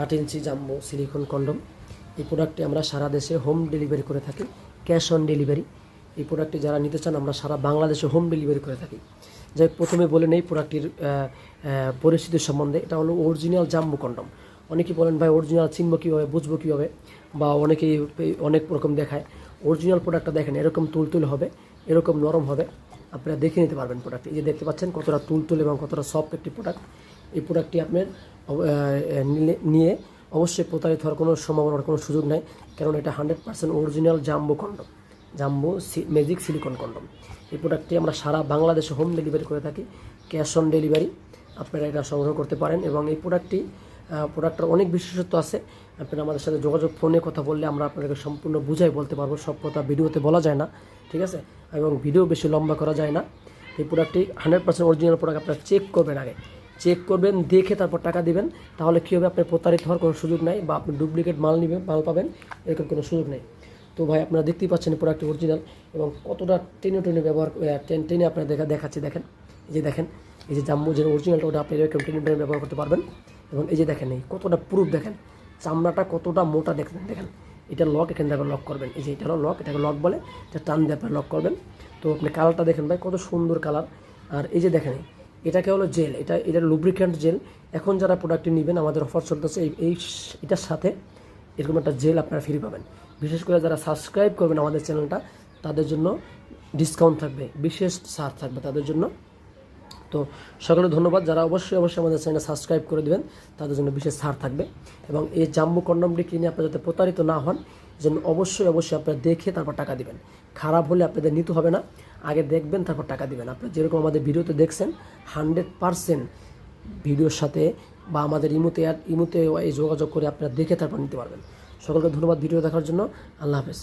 আট ইঞ্চি jumbo silicon condom. এই প্রোডাক্টটি আমরা সারা দেশে হোম ডেলিভারি করে থাকি ক্যাশ অন ডেলিভারি এই প্রোডাক্টটি যারা নিতে চান, আমরা সারা বাংলাদেশে হোম ডেলিভারি করে থাকি। যাই প্রথমে বলে নেই প্রোডাক্টটির পরিস্থিতি সম্বন্ধে। এটা হলো অরিজিনাল জাম্বু কন্ডম। অনেকেই বলেন, ভাই অরিজিনাল চিনবো কীভাবে, বুঝব কীভাবে? বা অনেকেই, অনেক রকম দেখায়। অরিজিনাল প্রোডাক্টটা দেখেন, এরকম তুলতুল হবে, এরকম নরম হবে। আপনারা দেখে নিতে পারবেন প্রোডাক্ট এই যে দেখতে পাচ্ছেন, কতটা তুলতুল এবং কতটা সফট একটি প্রোডাক্ট এই প্রোডাক্টটি আপনার নিয়ে অবশ্যই প্রতারিত হওয়ার কোনো সম্ভাবনার কোনো সুযোগ নাই, কারণ এটা hundred percent original jumbo condom jumbo magic silicone condom এই প্রোডাক্টটি আমরা সারা বাংলাদেশে হোম ডেলিভারি করে থাকি ক্যাশ অন ডেলিভারি আপনারা এটা সংগ্রহ করতে পারেন এবং এই প্রোডাক্টটি প্রোডাক্টের অনেক বিশেষত্ব আছে, আপনারা আমাদের সাথে যোগাযোগ ফোনে কথা বললে আমরা আপনাদেরকে সম্পূর্ণ বুঝাই বলতে পারব, সব কথা ভিডিওতে বলা যায় না, ঠিক আছে? এবং ভিডিও বেশি লম্বা করা যায় না। এই প্রোডাক্টটি হান্ড্রেড পার্সেন্ট অরিজিনাল প্রোডাক্ট আপনারা চেক করবেন আগে। চেক করবেন, দেখে তারপর টাকা দিবেন। তাহলে কী হবে? আপনার প্রতারিত হওয়ার কোনো সুযোগ নাই বা আপনি ডুপ্লিকেট মাল নেবেন, মাল পাবেন, এরকম কোনো সুযোগ নেই। তো ভাই, আপনারা দেখতেই পাচ্ছেন প্রোডাক্টটি অরিজিনাল এবং কতটা টেনে টেনে ব্যবহার টেন টেনে আপনার দেখা, দেখাচ্ছি, দেখেন। এই যে দেখেন, এই যে জাম্বু যে অরিজিনালটা ওটা আপনি এরকম টেনে টেনে ব্যবহার করতে পারবেন। এবং এই যে দেখেন, এই কতটা প্রুফ দেখেন, চামড়াটা কতটা মোটা দেখেন দেখেন। এটা লক এখান থেকে লক করবেন। এই যে এটা হলো লক এটাকে লক বলে, এটা টান দিয়ে আপনার লক করবেন। তো আপনি কালারটা দেখেন ভাই, কত সুন্দর কালার আর এই যে দেখেন এটাকে হলো জেল এটা এটা লুব্রিক্যান্ট জেল এখন যারা প্রোডাক্টটি নেবেন, আমাদের অফার চলতেছে এই এই এটার সাথে এরকম একটা জেল আপনারা ফ্রি পাবেন। বিশেষ করে যারা সাবস্ক্রাইব করবেন আমাদের চ্যানেলটা তাদের জন্য ডিসকাউন্ট থাকবে, বিশেষ ছাড় থাকবে তাদের জন্য। তো সকলে ধন্যবাদ, যারা অবশ্যই অবশ্যই আমাদের চ্যানেল সাবস্ক্রাইব করে দেবেন, তাদের জন্য বিশেষ ছাড় থাকবে। এবং এই জাম্বু কন্ডমটি কিনে আপনারা যাতে প্রতারিত না হন যেন অবশ্যই অবশ্যই আপনারা দেখে তারপর টাকা দিবেন। খারাপ হলে আপনাদের নিতে হবে না। আগে দেখবেন, তারপর টাকা দিবেন। আপনারা যেরকম আমাদের ভিডিওতে দেখছেন হান্ড্রেড পারসেন্ট ভিডিওর সাথে বা আমাদের ইমুতে ইমুতে যোগাযোগ করে আপনারা দেখে তারপর নিতে পারবেন। সকলকে ধন্যবাদ ভিডিও দেখার জন্য। আল্লাহ হাফেজ।